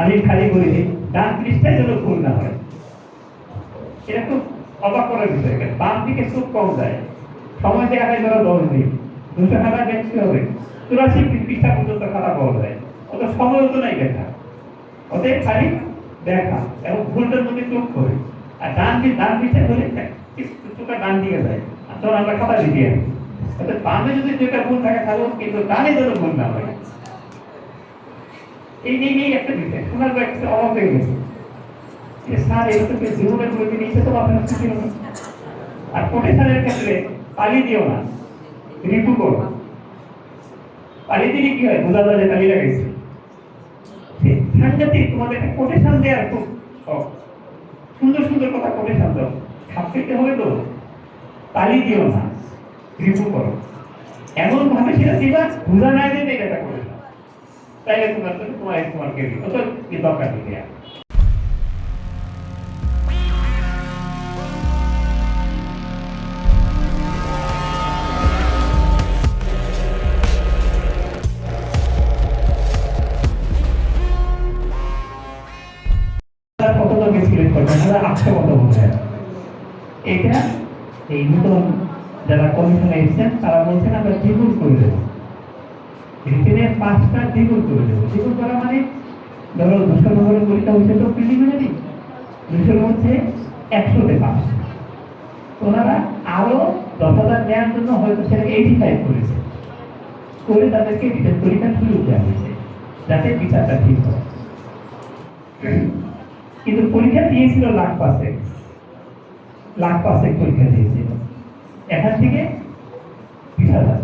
আমি খালি বলি ডান পৃষ্ঠায় যেন ভুল না হয়। এটা খুব অবাক করার বিষয় বাম দিকে খুব কম যায়। সময় দেখা যায় ধরো দশ দিন দুশো খাতা দেখতে হবে। চুরাশি পৃষ্ঠা পর্যন্ত খাতা পাওয়া যায়। অত সময় তো নাই দেখা। অতএব খালি দেখা এবং ভুলটার মধ্যে চোখ করে। আর ডান দিক ডান দিকে ধরে চোখটা ডান দিকে যায়। আর তখন আমরা খাতা লিখে আনি অর্থাৎ বামে যদি দুইটা ভুল থাকে তাহলে কিন্তু ডানে যেন ভুল না হয়। এই এই একটা একটা অবাক হয়ে গেছে তো আপনার ক্ষেত্রে দিও না দিলে কি হয়। সুন্দর সুন্দর কথা কোটেশন দাও। খাপ পেতে হবে তো। তালি দিও না। রিপু করো। এমন ভাবে সেটা দিবা, বোঝা না দিতে এটা করে তাইলে তোমার সাথে তোমার তোমারকে অত কি দরকার নেই এটা এই নতুন যারা কমিশনে এসেছেন, তারা বলছেন, আমরা দ্বিগুণ করে দেবো। রিটেনের পাঁচটা দ্বিগুণ করে দেবো দ্বিগুণ করা মানে? ধরো দুশো নম্বরের পরীক্ষা হচ্ছে তো প্রিলিমিনারি দুশোর মধ্যে একশোতে পাস ওনারা আরও দশ হাজার নেওয়ার জন্য হয়তো সেটাকে এইটি ফাইভ করেছে। করে তাদেরকে রিটেন পরীক্ষা সুযোগ দেওয়া হয়েছে, যাতে বিচারটা ঠিক হয়। কিন্তু পরীক্ষা দিয়েছিল লাখ পাশে লাখ পাশে পরীক্ষা দিয়েছিল। এখান থেকে বিশ হাজার।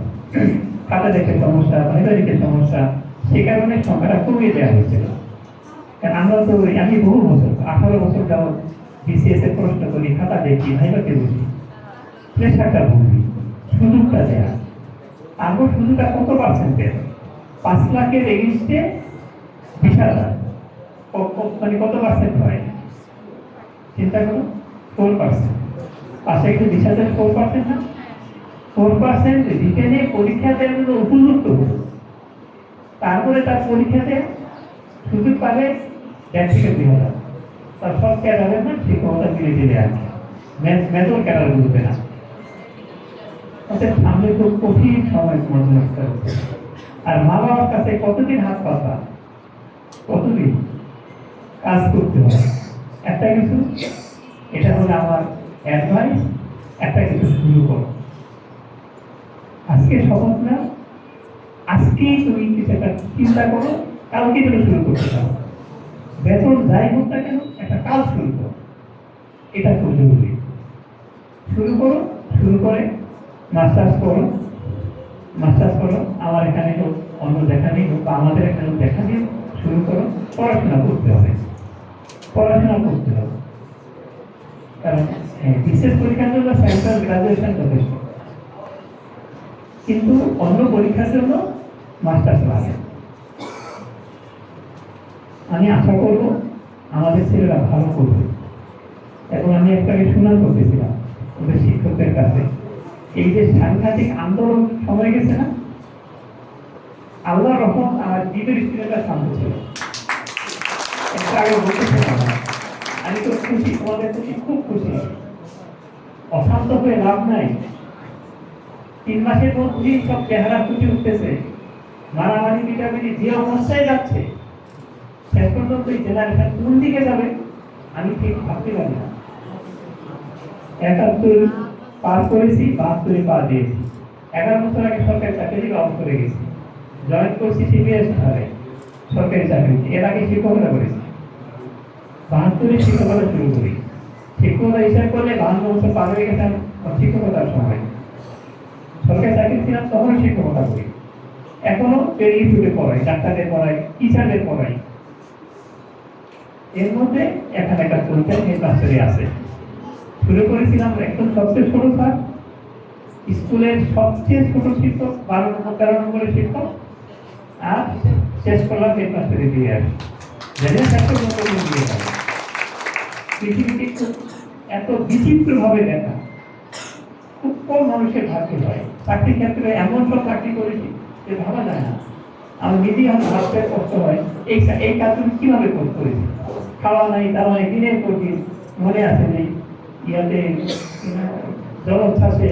খাতা দেখে সমস্যা ভাইবারিকের সমস্যা, সে কারণে সংখ্যাটা কমিয়ে দেওয়া হয়েছিল কারণ আমরা তো আমি বহু বছর, আঠারো বছর যাও বিসিএস এর প্রশ্ন করি, খাতা দেখি ভাইবাকে বুঝি প্রেশারটা বুঝি সুযোগটা দেয়া। তারপর সুযোগটা কত পার্সেন্টের পাঁচ লাখের এগেনস্টে বিশ হাজার। মানে কত পার্সেন্ট হয়? চিন্তা করো ফোর পার্সেন্ট পাশে একটু বিশ হাজার ফোর পার্সেন্ট না? ফোর পার্সেন্ট রিটেনে পরীক্ষা দেওয়ার জন্য উপযুক্ত। তারপরে তার পরীক্ষাতে সুযোগ পাবে দুই হাজার তার সব ক্যাডারের না সেই ক্ষমতা মিলে দিলে আর মেজর বুঝবে না? অর্থাৎ সামনে খুব কঠিন সময় মনে রাখতে হবে আর মা বাবার কাছে কতদিন হাত পাতা? কতদিন? কাজ করতে হবে। একটা কিছু, এটা হলো আমার অ্যাডভাইস একটা কিছু শুরু করো। আজকে শপথ না আজকেই তুমি কিছু একটা চিন্তা করো কালকে তুমি শুরু করতে পারো। বেতন যাই হোক না কেন একটা কাজ শুরু করো। এটা খুব জরুরি। শুরু করো শুরু করে মাস্টার্স করো মাস্টার্স করো আমার এখানে হোক অন্য যেখানেই হোক বা আমাদের এখানে দেখা দিয়ে শুরু করো পড়াশোনা করতে হবে। পড়াশোনা করতে হবে। কারণ হ্যাঁ, বিশেষ পরীক্ষার জন্য সেন্ট্রাল গ্রাজুয়েশন যথেষ্ট। কিন্তু অন্য পরীক্ষার জন্য মাস্টার্স লাগে আমি আশা করব আমাদের ছেলেরা ভালো করবে। এবং আমি একটা শোনা করতেছিলাম ওদের শিক্ষকদের কাছে। এই যে সাংঘাতিক আন্দোলন সময় গেছে না? আল্লাহ রহম আমার দ্বিতীয় স্টুডেন্টরা শান্ত ছিল। আমি তো খুশি, তোমাদের প্রতি খুব খুশি। অশান্ত হয়ে লাভ নাই। তিন মাসের মধ্যেই সব চেহারা ফুটে উঠতেছে। মারামারি, পিটাপিটি, যে অবস্থায় যাচ্ছে, শেষ পর্যন্ত এই জেনারেশন কোন দিকে যাবে, আমি ঠিক ভাবতে পারি না। একাত্তর পাস করেছি, বাহাত্তরে পা দিয়েছি। এগারো বছর আগে সরকারি চাকরি অফ করে গেছি। জয়েন করছি সিবিএস ধরে সরকারি চাকরি এর আগে শিক্ষকতা করেছি। বাহাত্তরে শিক্ষকতা শুরু করি। শিক্ষকতা হিসাব করলে বাহান্ন বছর পার হয়ে গেছে শিক্ষকতার সময়। সরকারি চাকরি ছিলাম তখন শিক্ষকতা করি এখনও ছুটে পড়াই ডাক্তারদের পড়াই টিচারদের পড়াই এর মধ্যে এখানে একটা মাস্টারি আছে। শুরু করেছিলাম একদম সবচেয়ে ছোট স্যার। স্কুলের সবচেয়ে ছোট শিক্ষক, বারো নম্বর, তেরো নম্বরের শিক্ষক। আর শেষ করলাম মাস্টারি দিয়ে আসি। পৃথিবীতে এত বিচিত্র ভাবে দেখা। খুব কম মানুষের ভাগ্য হয়। চাকরির ক্ষেত্রে এমন সব চাকরি করেছি যে ভাবা যায় না। আমার নিজেই আমার হাতে কষ্ট হয়। এই এই কাজ তুমি কীভাবে করতে খাওয়া নাই দাওয়া নাই, দিনের পর দিন মনে আছে নেই ইয়াতে জলোচ্ছ্বাসে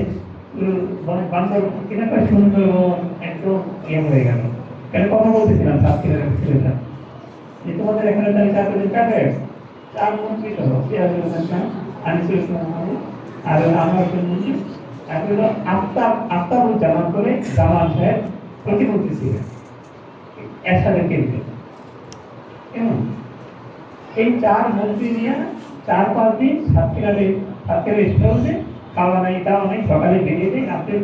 মানে বান্দর কিনা করে সুন্দর একদম ইয়ে হয়ে গেল। কেন কথা বলতেছিলাম সাতক্ষীরার ছেলেটা? যে তোমাদের এখানে তাহলে চার দিন কাটে চার মন্ত্রী আনিসুল ইসলাম আর আমার মন্ত্রী আর হলো আফতাব, আফতাবুল জামান করে জামান সাহেব প্রতিমন্ত্রী ছিলেন। এরশাদের কেন্দ্রে। এই চার মন্ত্রী নিয়ে চার পাঁচ দিন সাতক্ষীরারে সাতক্ষীরা স্টলতে খাওয়া নাই, দাওয়া নাই, সকালে বেরিয়ে দেয় রাত্রে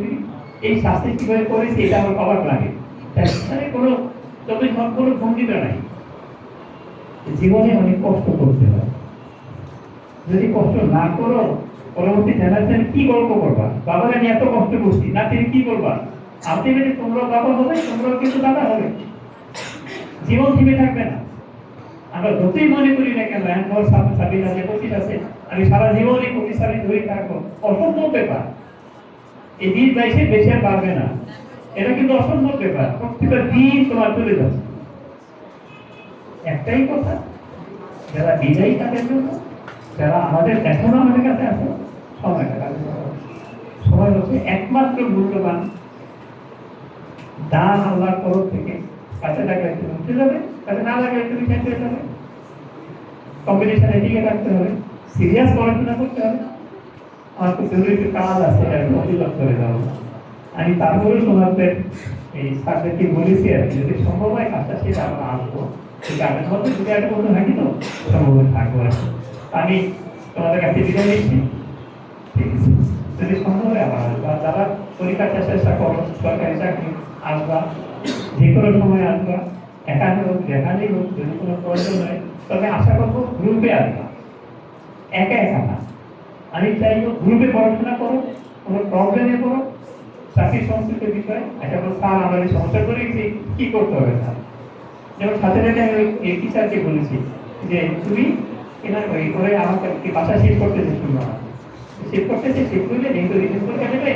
এই শাস্তি কীভাবে করেছে এটা আমার অবাক লাগে। মানে কোনো তবে কোনো ভঙ্গিত নাই। জীবনে অনেক কষ্ট করতে হয়। যদি কষ্ট না করো পরবর্তী জেনারেশন কি গল্প করবা? বাবারা নিয়ে এত কষ্ট করছি না তিনি কি আপনি যদি তোমরা বাবা হবে, তোমরাও কিন্তু দাদা হবে। জীবন থেমে থাকবে না। আমরা যতই মনে করি না কেন এখন মোর সামনে সাবিন আছে পঁচিশ আছে, আমি সারা জীবনই প্রতিষ্ঠানে ধরে থাকব। অসম্ভব ব্যাপার। এই দিন বাইশে বেশি আর পারবে না। এটা কিন্তু অসম্ভব ব্যাপার। প্রত্যেকটা দিন তোমার চলে যাচ্ছে। একটাই কথা, যারা বিজয়ী তাদের জন্য, যারা আমাদের এখনও আমাদের কাছে আছে লাগাও। সময় হচ্ছে একমাত্র মূল্যবান দান আল্লাহর তরফ থেকে। কাজে লাগলে তুমি উঠে যাবে কাজে না লাগলে তুমি হয়ে যাবে। কম্পিটিশনে টিকে থাকতে হবে সিরিয়াস পড়াশোনা করতে হবে। আমার তো জরুরি কাজ আছে অভিযোগ করে দেওয়া আমি তারপরেও তোমাদের এই স্যারদেরকে বলেছি আর কি, যদি সম্ভব হয় কাজটা সেটা আমরা আসব। ঠিক আগের মধ্যে যদি একটা কোনো থাকি তো সম্ভব থাকব আর আমি তোমাদের কাছে বিদায় নিচ্ছি। যদি সম্ভব হয় আবার আসবা যারা পরীক্ষাটা চেষ্টা করো সরকারি চাকরি আসবা যে কোনো সময় আসবা একান্ত হোক দেখালেই হোক যদি কোনো প্রয়োজন হয় তবে আশা করব গ্রুপে আসবা একা একা না আমি চাইব গ্রুপে পড়াশোনা করো কোনো প্রবলেমে করো চাকরি সংশ্লিষ্ট বিষয় একটা বলো স্যার আমরা এই সমস্যা করে গেছি কি করতে হবে স্যার যেমন সাথে সাথে আমি এই টিচারকে বলেছি যে তুমি কেনা ওই করে আমাকে বাসা শিফট করতেছে শুনব না শিফট করতেছে শিফট করলে যেহেতু রিলিজ পরীক্ষা দেবে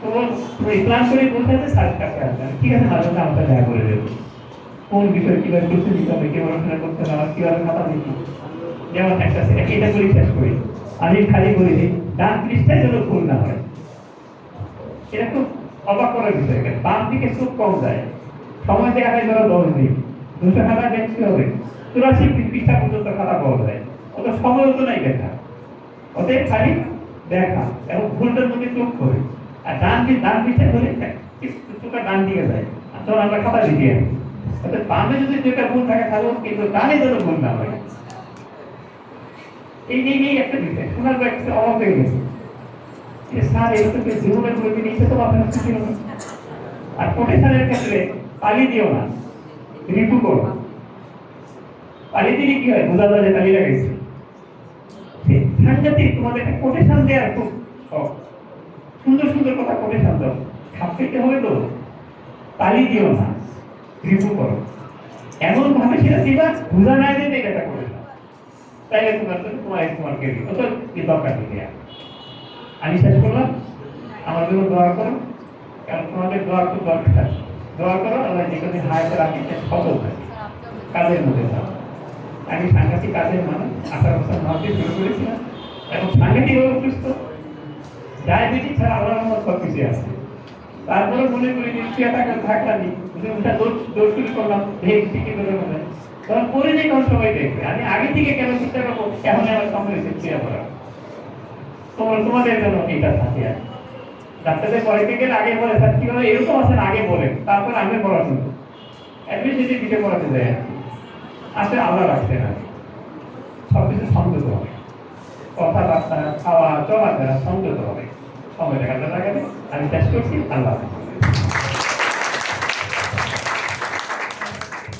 তো ওই প্ল্যান করে বলতে আছে স্যারের কাছে আসবে ঠিক আছে মাঝে মধ্যে আমাকে দেখা করে দেবো। কোন বিষয় কীভাবে করতে দিতে হবে কীভাবে পড়াশোনা করতে হবে, আমার কীভাবে খাতা দিচ্ছি যেমন একটা সেটা এটা করে, শেষ করি। আমি খালি বলি ডান পৃষ্ঠায় যেন ভুল না হয়। এটা খুব অবাক করার বিষয় বাম দিকে খুব কম যায়। সময় দেখা যায় ধরো দশ দিন। দুশো খাতা দেখতে হবে? চুরাশি পৃষ্ঠা পর্যন্ত খাতা পাওয়া যায়। অত সময় তো নাই দেখা অতএব খালি দেখা, এবং ভুলটার মধ্যে চোখ করে। আর ডান দিক, ডান পৃষ্ঠা ধরে চোখটা ডান দিকে যায়। আর তখন আমরা খাতা লিখে আনি অর্থাৎ যদি দুইটা ভুল থাকে তাহলেও কিন্তু ডানে যেন ভুল না হয়। এই এই এই একটা বিষয়, শোনার একটা অবাক হয়ে গেছে। স্যার এটা তো জীবনের প্রতি নিচে তো আপনার ছিল না আর কোটেশনের ক্ষেত্রে পালি দিও না ঋতু করো। পালি দিলে কি হয়? বোঝা যায় যে তালি লাগাইছে। সাংঘাতিক তোমাদের একটা কোটেশন দেওয়ার খুব শখ। সুন্দর সুন্দর কথা কোটেশন দাও খাপ পেতে হবে তো? পালি দিও না। ঋতু করো। এমন ভাবে সেটা দিবা বোঝা না দিতে এটা করে তাইলে তোমার তোমার তোমার কে দিল তো দরকার নেই আমি শেষ করলাম। আমার জন্য দোয়া করো। কারণ তোমাদের দোয়া খুব দরকার। দোয়া করো আল্লাহ যেখানে হায়াতে রাখিতে সফল থাকে কাজের মধ্যে থাকো আমি সাংঘাতিক কাজের মানুষ আঠারো বছর মাসে শুরু করেছিলাম। এবং সাংঘাতিক সুস্থ ডায়াবেটিস ছাড়া আল্লাহর রহমত সব কিছু আছে। তারপরে মনে করি যে শুয়ে থাকা থাকলামই ওটা দৌড় দৌড় শুরু করলাম ভেগ টিকে করে মনে পরে যে তখন সবাই দেখবে? আমি আগে থেকে কেন চিন্তা করব? এখন আমার সামনে শুয়ে পড়া। তোমার তোমাদের জন্য এটা থাকে আর ডাক্তারদের পড়াইতে গেলে আগে বলে, স্যার কি হবে এরকম আছেন আগে বলেন। তারপর আমি পড়াশুনো অ্যাডমিশন দিকে পড়াতে যায়। আসলে আল্লাহ রাখতে না সব কিছু সংযত হবে কথাবার্তা খাওয়া চলাফেরা সংযত হবে। সময় দেখাতে লাগাবে আমি চেষ্টা করছি। আল্লাহ।